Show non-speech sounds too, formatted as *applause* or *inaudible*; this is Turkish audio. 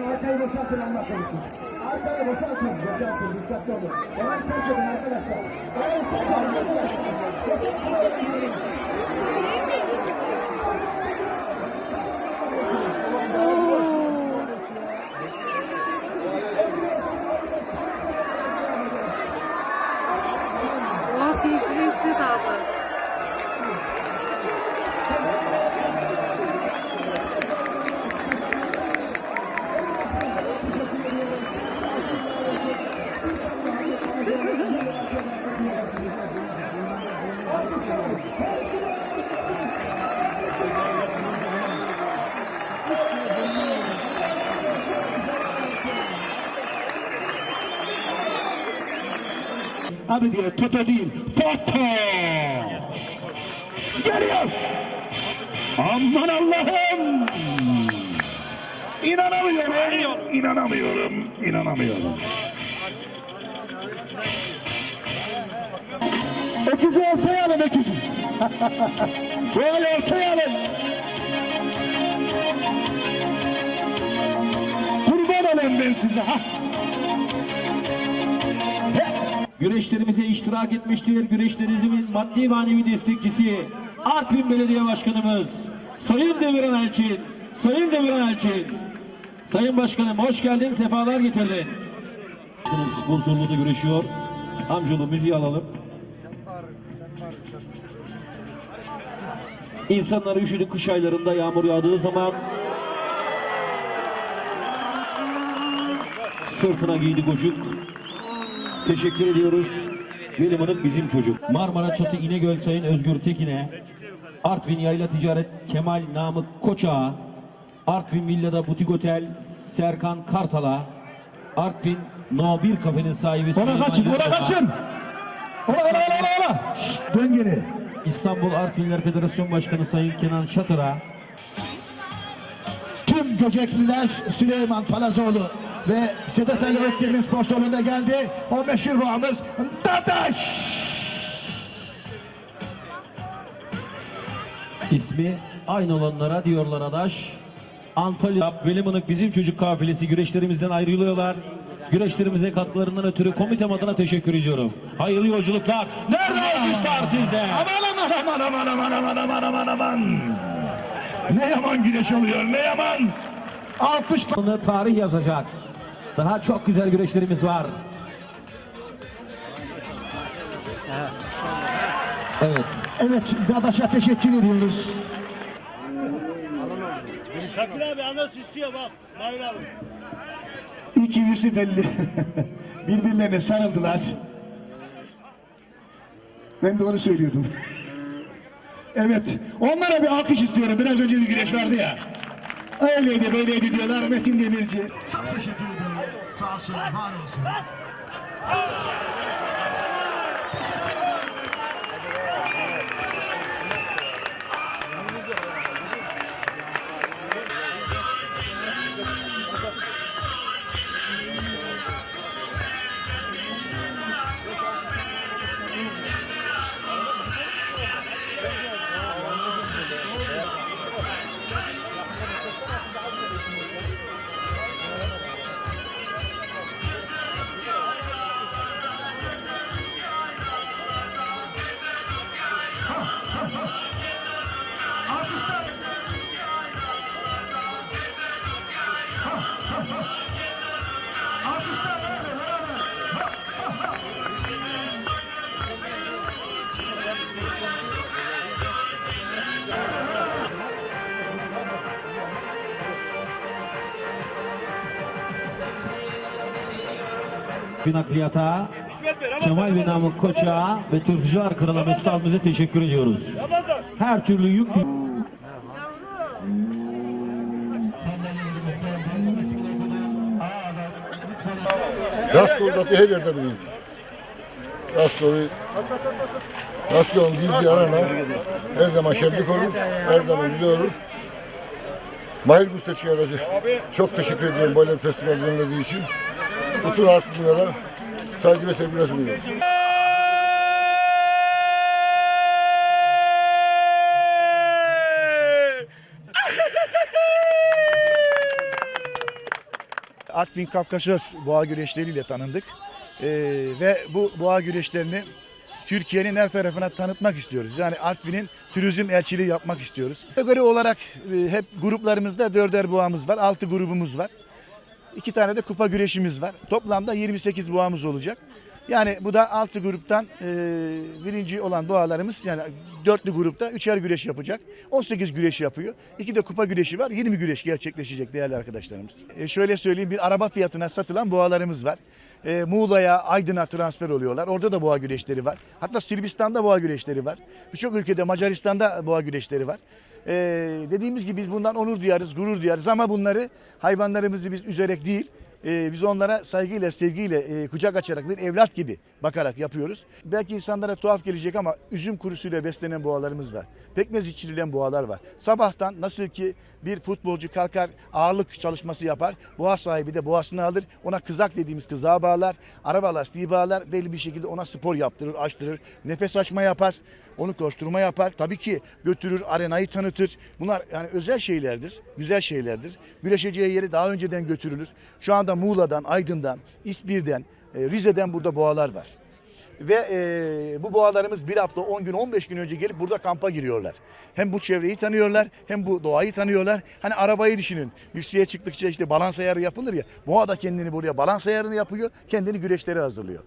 Hemen arkayı boşaltın Allah korusun. Arkayı boşaltın. Boşaltın. Dikkatli olun. Hemen terk edin arkadaşlar. Hemen terk edin arkadaşlar. Abi diyor Toto değil. Toto. Geliyor. Aman Allah'ım. İnanamıyorum. İnanamıyorum. İnanamıyorum. Öküzü ortaya alın öküzü. *laughs* Böyle ortaya alın. Kurban olayım ben size. Ha. Güreşlerimize iştirak etmiştir. Güreşlerimizin maddi manevi destekçisi Artvin Belediye Başkanımız Sayın Demirhan Elçin. Sayın Demirhan Elçin. Sayın Başkanım hoş geldin, sefalar getirdin. Başkanım sponsorluğu da güreşiyor. Amcalı müziği alalım. İnsanlar üşüdü kış aylarında yağmur yağdığı zaman sırtına giydi gocuk. Teşekkür ediyoruz. Veliman'ın bizim çocuk. Marmara Çatı İnegöl Sayın Özgür Tekin'e, Artvin Yayla Ticaret Kemal Namık Koçak'a, Artvin Villa'da Butik Otel Serkan Kartal'a, Artvin No 1 kafenin sahibi Ona Süleyman kaçın, ona kaçın. Ola ola ola ola. Şşt, dön geri. İstanbul Artvinler Federasyon Başkanı Sayın Kenan Şatır'a, Tüm Göcekliler Süleyman Palazoğlu ve Sedat Ali Etkin'in sponsorluğunda geldi. O meşhur bağımız Dadaş. İsmi aynı olanlara diyorlar Adaş. Antalya, Velimınık bizim çocuk kafilesi güreşlerimizden ayrılıyorlar. Güreşlerimize katkılarından ötürü komitem adına teşekkür ediyorum. Hayırlı yolculuklar. Nerede alkışlar sizde? Aman aman aman aman aman aman aman aman. Ne yaman güneş oluyor ne yaman. Alkışlar. Tarih yazacak. Daha çok güzel güreşlerimiz var. Evet. Evet Dadaş'a teşekkür ediyoruz. Şakir abi anas istiyor bak. Mahir abi. İki Yusufelli birbirlerine sarıldılar. Ben de onu söylüyordum. *laughs* evet, onlara bir alkış istiyorum. Biraz önce bir güreş vardı ya. Öyleydi, böyleydi diyorlar Metin Demirci. Çok teşekkür ederim. Sasha Hanos. Bir nakliyata Kemal ve Namık Koç'a ve Tırtıcılar Kralı Mesut teşekkür ediyoruz. Her türlü yük Raskol zaten her yerde bilinir. Raskol'u Raskol'un bildiği arana her zaman şenlik olur, her zaman güzel olur. Mahir Gustaç'ı aracı. Çok teşekkür ediyorum böyle bir festival düzenlediği için. Bütün Artvinlere saygı ve sevgiler sunuyorum. Artvin Kafkasör boğa güreşleriyle tanındık. Ee, ve bu boğa güreşlerini Türkiye'nin her tarafına tanıtmak istiyoruz. Yani Artvin'in turizm elçiliği yapmak istiyoruz. Kategori olarak e, hep gruplarımızda dörder boğamız var, altı grubumuz var. İki tane de kupa güreşimiz var. Toplamda 28 boğamız olacak. Yani bu da altı gruptan e, birinci olan boğalarımız yani dörtlü grupta üçer güreş yapacak. 18 güreş yapıyor. İki de kupa güreşi var. 20 güreş gerçekleşecek değerli arkadaşlarımız. E, şöyle söyleyeyim bir araba fiyatına satılan boğalarımız var. E, Muğla'ya, Aydın'a transfer oluyorlar. Orada da boğa güreşleri var. Hatta Sırbistan'da boğa güreşleri var. Birçok ülkede Macaristan'da boğa güreşleri var. E, dediğimiz gibi biz bundan onur duyarız, gurur duyarız ama bunları hayvanlarımızı biz üzerek değil, ee, biz onlara saygıyla, sevgiyle, e, kucak açarak bir evlat gibi bakarak yapıyoruz. Belki insanlara tuhaf gelecek ama üzüm kurusuyla beslenen boğalarımız var. Pekmez içirilen boğalar var. Sabahtan nasıl ki bir futbolcu kalkar ağırlık çalışması yapar. Boğa sahibi de boğasını alır. Ona kızak dediğimiz kızağa bağlar. Araba lastiği bağlar. Belli bir şekilde ona spor yaptırır, açtırır. Nefes açma yapar. Onu koşturma yapar. Tabii ki götürür, arenayı tanıtır. Bunlar yani özel şeylerdir, güzel şeylerdir. Güreşeceği yeri daha önceden götürülür. Şu anda Muğla'dan, Aydın'dan, İspir'den, e, Rize'den burada boğalar var. Ve e, bu boğalarımız bir hafta, 10 gün, 15 gün önce gelip burada kampa giriyorlar. Hem bu çevreyi tanıyorlar, hem bu doğayı tanıyorlar. Hani arabayı düşünün. Yükseğe çıktıkça işte balans ayarı yapılır ya. Boğa da kendini buraya balans ayarını yapıyor, kendini güreşlere hazırlıyor.